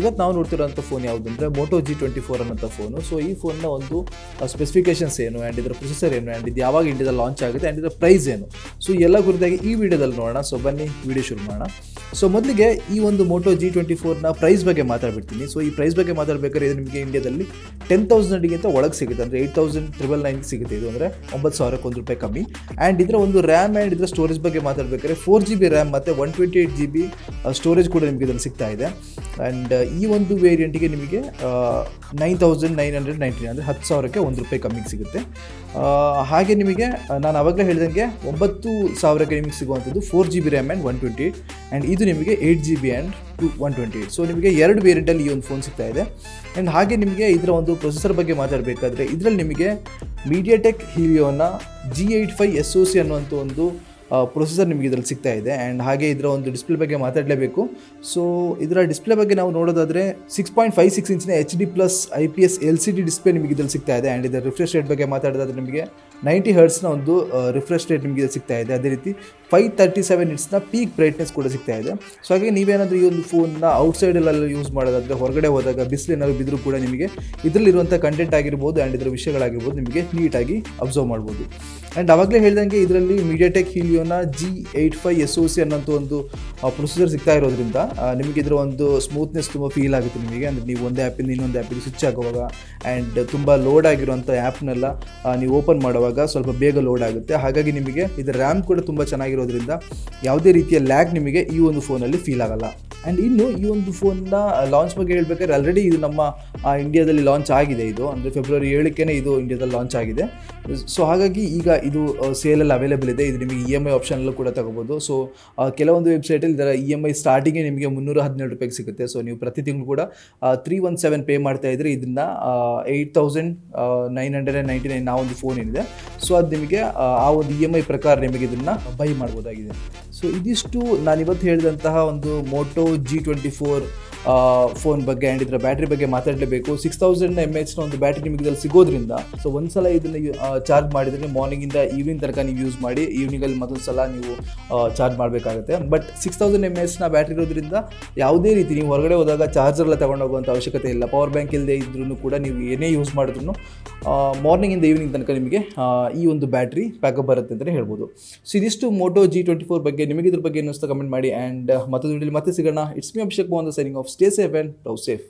ಇವತ್ತು ನಾವು ನೋಡ್ತಿರೋಂಥ ಫೋನ್ ಯಾವುದು ಅಂದರೆ ಮೋಟೋ ಜಿ ಟ್ವೆಂಟಿ ಫೋರ್ ಅನ್ನೋಂಥ ಫೋನು ಸೊ ಈ ಫೋನ್ನ ಒಂದು ಸ್ಪೆಸಿಫಿಕೇಶನ್ಸ್ ಏನು ಆ್ಯಂಡ್ ಇದರ ಪ್ರೊಸೆಸರ್ ಏನು ಆ್ಯಂಡ್ ಇದು ಯಾವಾಗ ಇಂಡಿಯಾದಲ್ಲಿ ಲಾಂಚ್ ಆಗುತ್ತೆ ಆ್ಯಂಡ್ ಇದರ ಪ್ರೈಸ್ ಏನು. ಸೊ ಎಲ್ಲ ಕುರಿತಾಗಿ ಈ ವಿಡಿಯೋದಲ್ಲಿ ನೋಡೋಣ. ಸೊ ಬನ್ನಿ, ವಿಡಿಯೋ ಶುರು ಮಾಡೋಣ. ಸೊ ಮೊದಲಿಗೆ ಈ ಒಂದು ಮೋಟೋ ಜಿ ಟ್ವೆಂಟಿ ಫೋರ್ನ ಪ್ರೈಸ್ ಬಗ್ಗೆ ಮಾತಾಡ್ಬಿಡ್ತೀನಿ. ಸೊ ಈ ಪ್ರೈಸ್ ಬಗ್ಗೆ ಮಾತಾಡಬೇಕಾದ್ರೆ ಇದು ನಿಮಗೆ ಇಂಡಿಯಾದಲ್ಲಿ ಟೆನ್ ತೌಸಂಡಿಗಿಂತ ಒಳಗೆ ಸಿಗುತ್ತೆ. ಅಂದರೆ ಏಯ್ಟ್ ತೌಸಂಡ್ ಟ್ರಿಬಲ್ ನೈನ್ ಸಿಗುತ್ತೆ. ಇದು ಅಂದರೆ ಒಂಬತ್ತು ಸಾವಿರಕ್ಕೆ ಒಂದು ರೂಪಾಯಿ ಕಮ್ಮಿ. ಆ್ಯಂಡ್ ಇದರ ಒಂದು ರ್ಯಾಮ್ ಆ್ಯಂಡ್ ಇದರ ಸ್ಟೋರೇಜ್ ಬಗ್ಗೆ ಮಾತಾಡಬೇಕಾದ್ರೆ ಫೋರ್ ಜಿ ಬಿ ರ್ಯಾಮ್ ಮತ್ತು one twenty eight G B storage ಕೂಡ ನಿಮಗೆ ಇದರಲ್ಲಿ ಸಿಗ್ತಾ ಇದೆ. ಆ್ಯಂಡ್ ಈ ಒಂದು ವೇರಿಯಂಟಿಗೆ ನಿಮಗೆ nine thousand nine hundred ninety ಅಂದರೆ ಹತ್ತು ಸಾವಿರಕ್ಕೆ ಒಂದು ರೂಪಾಯಿ ಕಮ್ಮಿಗೆ ಸಿಗುತ್ತೆ. ಹಾಗೆ ನಿಮಗೆ ನಾನು ಅವಾಗಲೇ ಹೇಳಿದಂಗೆ ಒಂಬತ್ತು ಸಾವಿರಕ್ಕೆ ನಿಮಗೆ ಸಿಗುವಂಥದ್ದು four G B RAM and one twenty eight and ಇದು ನಿಮಗೆ eight G B and two one twenty eight so ನಿಮಗೆ ಎರಡು ವೇರಿಯಂಟಲ್ಲಿ ಈ ಒಂದು ಫೋನ್ ಸಿಗ್ತಾ ಇದೆ. ಆ್ಯಂಡ್ ಹಾಗೆ ನಿಮಗೆ ಇದರ ಒಂದು ಪ್ರೊಸೆಸರ್ ಬಗ್ಗೆ ಮಾತಾಡಬೇಕಾದ್ರೆ ಇದರಲ್ಲಿ ನಿಮಗೆ MediaTek ಹೀಲಿಯೋನ G eight five S O C ಅನ್ನುವಂಥ ಒಂದು ಪ್ರೊಸೆಸರ್ ನಿಮಗೆ ಇದರಲ್ಲಿ ಸಿಗ್ತಾ ಇದೆ. ಆ್ಯಂಡ್ ಹಾಗೆ ಇದರ ಒಂದು ಡಿಸ್ಪ್ಲೇ ಬಗ್ಗೆ ಮಾತಾಡಲೇಬೇಕು. ಸೊ ಇದರ ಡಿಸ್ಪ್ಲೇ ಬಗ್ಗೆ ನಾವು ನೋಡೋದಾದರೆ ಸಿಕ್ಸ್ ಪಾಯಿಂಟ್ ಫೈವ್ ಸಿಕ್ಸ್ ಇಂಚಿನ H D plus I P S L C D display ನಿಮಗೆ ಇದರಲ್ಲಿ ಸಿಗ್ತಾ ಇದೆ. ಆ್ಯಂಡ್ ಇದರ ರಿಫ್ರೆಶ್ ರೇಟ್ ಬಗ್ಗೆ ಮಾತಾಡೋದಾದ್ರೆ ನಿಮಗೆ ನೈಂಟಿ ಹರ್ಟ್ಸ್ನ ಒಂದು ರಿಫ್ರೆಶ್ ರೇಟ್ ನಿಮಗೆ ಸಿಗ್ತಾ ಇದೆ. ಅದೇ ರೀತಿ ಫೈವ್ ತರ್ಟಿ ಸೆವೆನ್ ಇಟ್ಸ್ನ ಪೀಕ್ ಬ್ರೈಟ್ನೆಸ್ ಕೂಡ ಸಿಗ್ತಾ ಇದೆ. ಸೊ ಹಾಗೆ ನೀವೇನಾದರೂ ಈ ಒಂದು ಫೋನ್ನ ಔಟ್ಸೈಡಲ್ಲೆಲ್ಲ ಯೂಸ್ ಮಾಡೋದಾದರೆ, ಹೊರಗಡೆ ಹೋದಾಗ ಬಿಸಿಲು ಏನಾದರೂ ಬಿದ್ದರೂ ಕೂಡ ನಿಮಗೆ ಇದರಲ್ಲಿರುವಂಥ ಕಂಟೆಂಟ್ ಆಗಿರ್ಬೋದು ಆ್ಯಂಡ್ ಇದರ ವಿಷಯಗಳಾಗಿರ್ಬೋದು ನಿಮಗೆ ನೀಟಾಗಿ ಅಬ್ಸರ್ವ್ ಮಾಡ್ಬೋದು. ಆ್ಯಂಡ್ ಅವಾಗಲೇ ಹೇಳ್ದಂಗೆ ಇದರಲ್ಲಿ MediaTek ಹೀಲಿಯೋನ G eight five S O C ಅನ್ನೋಂಥ ಒಂದು ಪ್ರೊಸೀಜರ್ ಸಿಗ್ತಾ ಇರೋದ್ರಿಂದ ನಿಮಗೆ ಇದರ ಒಂದು ಸ್ಮೂತ್ನೆಸ್ ತುಂಬ ಫೀಲ್ ಆಗುತ್ತೆ ನಿಮಗೆ. ಅಂದರೆ ನೀವು ಒಂದೇ ಆ್ಯಪಿಂದ ಇನ್ನೊಂದು ಆ್ಯಪಿಗೆ ಸ್ವಿಚ್ ಆಗುವಾಗ ಆ್ಯಂಡ್ ತುಂಬ ಲೋಡ್ ಆಗಿರುವಂಥ ಆ್ಯಪ್ನೆಲ್ಲ ನೀವು ಓಪನ್ ಮಾಡುವಾಗ ಸ್ವಲ್ಪ ಬೇಗ ಲೋಡ್ ಆಗುತ್ತೆ. ಹಾಗಾಗಿ ನಿಮಗೆ ಇದರ ರ್ಯಾಮ್ ಕೂಡ ತುಂಬ ಚೆನ್ನಾಗಿರೋದ್ರಿಂದ ಯಾವುದೇ ರೀತಿಯ ಲ್ಯಾಗ್ ನಿಮಗೆ ಈ ಒಂದು ಫೋನಲ್ಲಿ ಫೀಲ್ ಆಗಲ್ಲ. ಆ್ಯಂಡ್ ಇನ್ನು ಈ ಒಂದು ಫೋನ್ನ ಲಾಂಚ್ ಬಗ್ಗೆ ಹೇಳ್ಬೇಕಾದ್ರೆ ಆಲ್ರೆಡಿ ಇದು ನಮ್ಮ ಇಂಡಿಯಾದಲ್ಲಿ ಲಾಂಚ್ ಆಗಿದೆ ಇದು. ಅಂದರೆ ಫೆಬ್ರವರಿ ಏಳಕ್ಕೇ ಇದು ಇಂಡಿಯಾದಲ್ಲಿ ಲಾಂಚ್ ಆಗಿದೆ. ಸೊ ಹಾಗಾಗಿ ಈಗ ಇದು ಸೇಲಲ್ಲಿ ಅವೈಲೇಬಲ್ ಇದೆ. ಇದು ನಿಮಗೆ ಇ ಎಂ ಐ ಆಪ್ಷನಲ್ಲೂ ಕೂಡ ತಗೋಬೋದು. ಸೊ ಕೆಲವೊಂದು ವೆಬ್ಸೈಟಲ್ಲಿ ಇದರ ಇ ಎಂ ಐ ಸ್ಟಾರ್ಟಿಂಗೇ ನಿಮಗೆ ಮುನ್ನೂರ ಹದಿನೇಳು ರೂಪಾಯಿಗೆ ಸಿಗುತ್ತೆ. ಸೊ ನೀವು ಪ್ರತಿ ತಿಂಗಳು ಕೂಡ ತ್ರೀ ಒನ್ ಸೆವೆನ್ ಪೇ ಮಾಡ್ತಾ ಇದ್ರೆ ಇದನ್ನು eight thousand nine hundred and ninety nine ಒಂದು ಫೋನ್ ಏನಿದೆ. ಸೊ ಅದು ನಿಮಗೆ ಆ, ಒಂದು ಇ ಎಂ ಐ ಪ್ರಕಾರ ನಿಮಗೆ ಇದನ್ನು ಬೈ ಮಾಡ್ಬೋದಾಗಿದೆ. ಸೊ ಇದಿಷ್ಟು ನಾನು ಇವತ್ತು ಹೇಳಿದಂತಹ ಒಂದು Moto G twenty four phone ಬಗ್ಗೆ ಆ್ಯಂಡ್ ಇದರ ಬ್ಯಾಟ್ರಿ ಬಗ್ಗೆ ಮಾತಾಡಲೇಬೇಕು. ಸಿಕ್ಸ್ ತೌಸಂಡ್ ಎಂ ಎಚ್ನ ಒಂದು ಬ್ಯಾಟ್ರಿ ನಿಮಗೆ ಇದರಲ್ಲಿ ಸಿಗೋದ್ರಿಂದ ಸೊ ಒಂದ್ಸಲ ಇದನ್ನು ಚಾರ್ಜ್ ಮಾಡಿದರೆ ಮಾರ್ನಿಂಗಿಂದ ಈವ್ನಿಂಗ್ ತನಕ ನೀವು ಯೂಸ್ ಮಾಡಿ ಈವ್ನಿಂಗಲ್ಲಿ ಮತ್ತೊಂದು ಸಲ ನೀವು ಚಾರ್ಜ್ ಮಾಡಬೇಕಾಗುತ್ತೆ. ಬಟ್ ಸಿಕ್ಸ್ ತೌಸಂಡ್ ಎಂ ಎಚ್ನ ಬ್ಯಾಟ್ರಿ ಇರೋದ್ರಿಂದ ಯಾವುದೇ ರೀತಿ ನೀವು ಹೊರಗಡೆ ಹೋದಾಗ ಚಾರ್ಜರ್ಲ್ಲ ತಗೊಂಡು ಹೋಗುವಂಥ ಅವಶ್ಯಕತೆ ಇಲ್ಲ. ಪವರ್ ಬ್ಯಾಂಕ್ ಇಲ್ಲದೆ ಇದ್ರೂ ಕೂಡ ನೀವು ಏನೇ ಯೂಸ್ ಮಾಡಿದ್ರು ಮಾರ್ನಿಂಗಿಂದ ಈವ್ನಿಂಗ್ ತನಕ ನಿಮಗೆ ಈ ಒಂದು ಬ್ಯಾಟ್ರಿ ಪ್ಯಾಕಪ್ ಬರುತ್ತೆ ಅಂತಲೇ ಹೇಳ್ಬೋದು. ಸೊ ಇದಿಷ್ಟು ಮೋಟೋ ಜಿ ಟ್ವೆಂಟಿ ಫೋರ್ ಬಗ್ಗೆ ನಿಮಗೆ ಇದ್ರ ಬಗ್ಗೆ ಏನು ಕಮೆಂಟ್ ಮಾಡಿ ಆ್ಯಂಡ್ ಮತ್ತೊಂದು ವಿಡಿಯೋಲಿ ಮತ್ತೆ ಸಿಗೋಣ. It's me Abhishek Mohan signing off of stay safe and love safe.